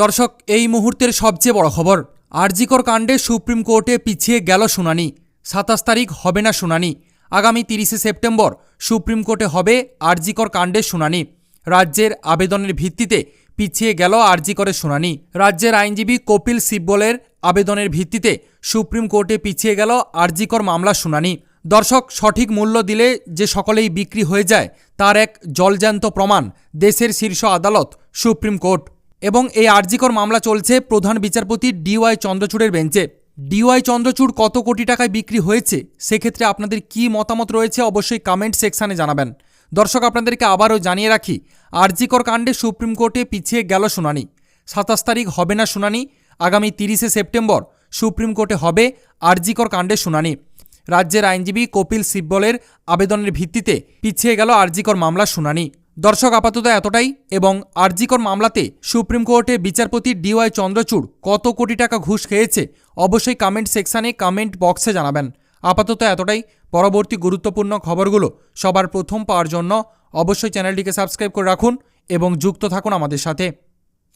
দর্শক, এই মুহূর্তের সবচেয়ে বড় খবর, আরজিকর কাণ্ডে সুপ্রিম কোর্টে পিছিয়ে গেল শুনানি। সাতাশ তারিখ হবে না শুনানি। আগামী তিরিশে সেপ্টেম্বর সুপ্রিম কোর্টে হবে আরজিকর কাণ্ডের শুনানি। রাজ্যের আবেদনের ভিত্তিতে পিছিয়ে গেল আরজিকরের শুনানি। রাজ্যের আইনজীবী কপিল সিব্বলের আবেদনের ভিত্তিতে সুপ্রিম কোর্টে পিছিয়ে গেল আরজিকর মামলা শুনানি। দর্শক, সঠিক মূল্য দিলে যে সকলেই বিক্রি হয়ে যায়, তার এক জলজ্যান্ত প্রমাণ দেশের শীর্ষ আদালত সুপ্রিম কোর্ট। এবং এই আরজিকর মামলা চলছে প্রধান বিচারপতি ডিওয়াই চন্দ্রচূড়ের বেঞ্চে। ডিওয়াই চন্দ্রচূড় কত কোটি টাকায় বিক্রি হয়েছে? সেক্ষেত্রে আপনাদের কি মতামত রয়েছে অবশ্যই কমেন্ট সেকশানে জানাবেন। দর্শক, আপনাদেরকে আবারও জানিয়ে রাখি, আরজিকর কাণ্ডে সুপ্রিম কোর্টে পিছিয়ে গেল শুনানি। সাতাশ তারিখ হবে না শুনানি, আগামী তিরিশে সেপ্টেম্বর সুপ্রিম কোর্টে হবে আরজিকর কাণ্ডে শুনানি। রাজ্যের আইনজীবী কপিল সিব্বলের আবেদনের ভিত্তিতে পিছিয়ে গেল আরজিকর মামলার শুনানি। দর্শক আপাতত এতটাই এবং আরজিকর মামলাতে সুপ্রিম কোর্টে বিচারপতি ডিওয়াই চন্দ্রচূড় কত কোটি টাকা ঘুষ খেয়েছে অবশ্যই কমেন্ট সেকশানে কমেন্ট বক্সে জানাবেন। আপাতত এতটাই। পরবর্তী গুরুত্বপূর্ণ খবরগুলো সবার প্রথম পাওয়ার জন্য অবশ্যই চ্যানেলটিকে সাবস্ক্রাইব করে রাখুন এবং যুক্ত থাকুন আমাদের সাথে।